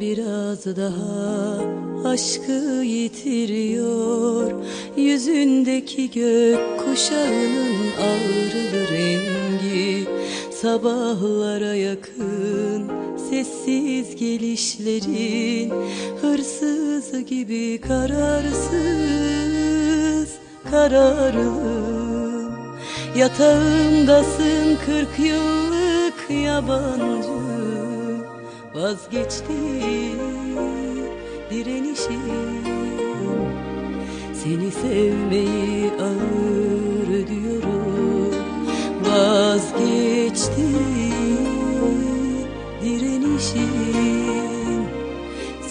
biraz daha aşkı yitiriyor. Yüzündeki gök kuşağının ağrılı rengi Sabahlara yakın sessiz gelişlerin Hırsız gibi kararsız kararlı Yatağımdasın kırk yıllık yabancı Vazgeçti direnişim. Seni sevmeyi ağır ödüyorum. Vazgeçti direnişim.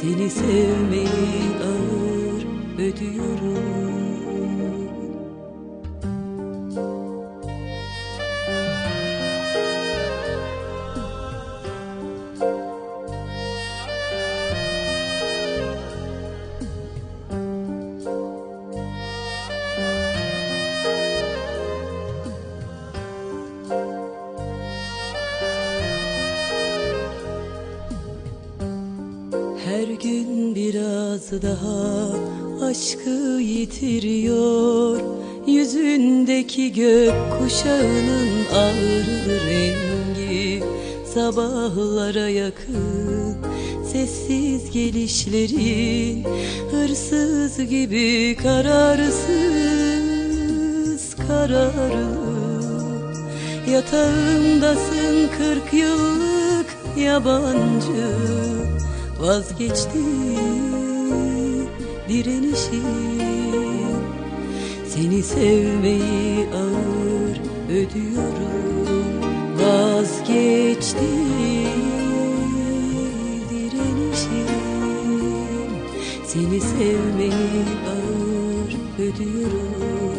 Seni sevmeyi ağır ödüyorum daha aşkı yitiriyor. Yüzündeki gök kuşağının ağrılı rengi Sabahlara yakın. Sessiz gelişlerin Hırsız gibi kararsız kararlı. Yatağımdasın kırk yıllık yabancı direnişin Seni sevmeyi ağır ödüyorum. Vazgeçtim direnişin Seni sevmeyi ağır ödüyorum.